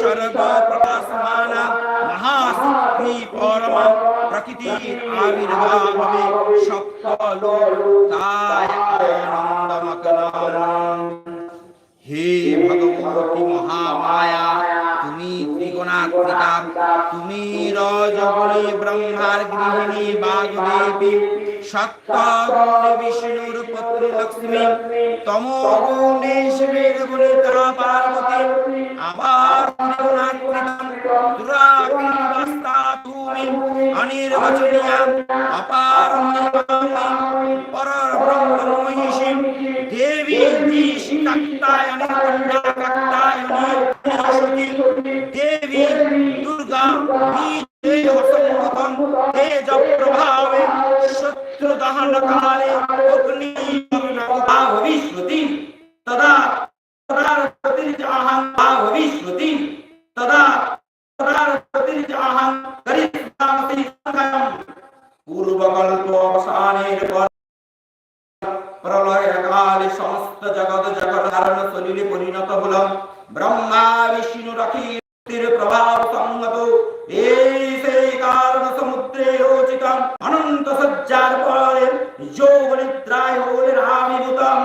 সর্ব প্রকাশমান মহাশক্তি পরমা প্রকৃতির আবির্ভাব সকল তাই আনন্দমগ্ন হে ভগবতী মহামায়া, তুমি ত্রিগুণাত্মিকা, তুমি রজগুণী ব্রহ্মার গৃহিণী বাগদেবী সত্যগুণে বিষ্ণুর পত্নী লক্ষ্মী তমগুণে শিবের গুণিতা পার্বতী অনির্বচনীয়া অপার মহিমাময়ী পরর ব্রহ্ম মহিষী দেবী কাত্তায়নী কন্যা কাত্তায়নী দেবী দুর্গা বীজে অসম্ভূতম তেজ প্রভাবে শত্রু দহন কালে অগ্নি ভবিষ্যতি তদা তদা প্রতিজাহং ভবিষ্যতি তদা তদা প্রতিজাহং করিষ্যামি সংগ্রাম পূর্বকল্প অবসানের পর প্রলয়ের কালে সমস্ত জগৎ জগৎ ধারণ শরীরে পরিণত হল। ব্রহ্মা, বিষ্ণু রক্ষির প্রভাব সংগত এই সেই কারণ সমুদ্রে রোচিতম অনন্ত সজ্জার পরে যোগ নিদ্রায় হলেন আবিভূতম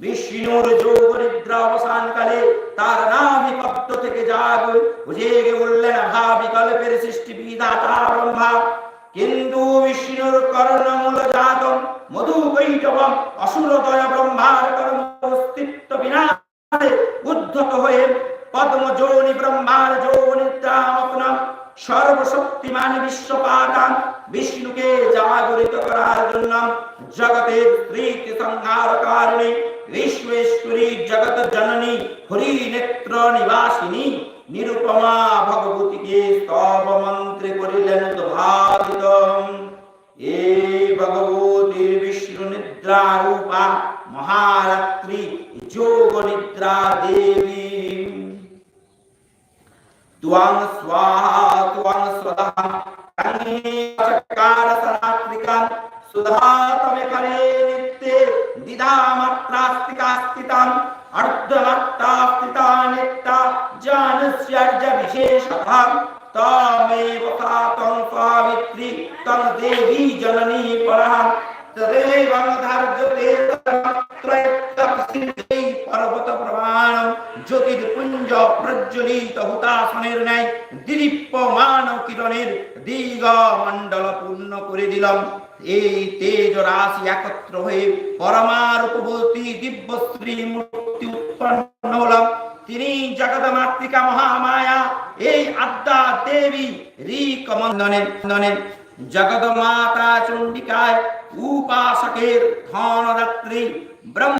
বিষ্ণুর যোগ নিদ্রা অবসানকালে তার নাভি থেকে জাগ জেগে উঠলেন ভাবিকল্পের সৃষ্টি বিধাতা ব্রহ্মা। কিন্তু বিষ্ণুর কর্ণমূল জাত মধু কৈটবম অসুরদয় ব্রহ্মার কর্ম অস্তিত্ব বিনাশে উদ্ধত হয়ে পদ্ম যোনি ব্রহ্মার যোনিদ্রামগ্ন সর্বশক্তিমান বিশ্বপাতান বিষ্ণুকে জাগরিত করার জন্য জগতের প্রীতি সংহার কারণে বিশ্বেশ্বরী জগৎ জননী হরি নেত্র নিবাসিনী নিরুপমা ভগবতীকে স্তব মন্ত্রে করিলেন উদ্ভাবিত এই ভগবতীর বিষ্ণু নিদ্রা রূপা মহারাত্রি যোগ নিদ্রা দেবী त्वं स्वाहा त्वं स्वतः కన్యాచకారసరాత్రికం సుధాతమికరే నిత్యే దిదామత్రాస్తికాస్థితం అర్ధమత్తాస్థితా నిత్త జానుస్యర్జ విశేషత తామేవ తాతం సావిత్రి తం దేవీ జననీ పరః తదేవం ధర్జతే త్రయత్తప్సిద్ధై পর্বত প্রমাণ জ্যোতির্পুঞ্জ প্রজ্জ্বলিত হুতাসনের ন্যায় দিলীপ্যমান কিরণের দীর্ঘ মণ্ডল পূর্ণ করে দিলাম। এই তেজ রাশি একত্র হয়ে পরমার উপবর্তী দিব্যশ্রী মূর্তি উৎপন্ন হলাম। তিনি জগৎ মাতৃকা মহামায়া, এই আদ্যা দেবী রিক মন্দনের। জগৎ মাতা চণ্ডিকায় উপাসকের ধনরাত্রি ব্রহ্ম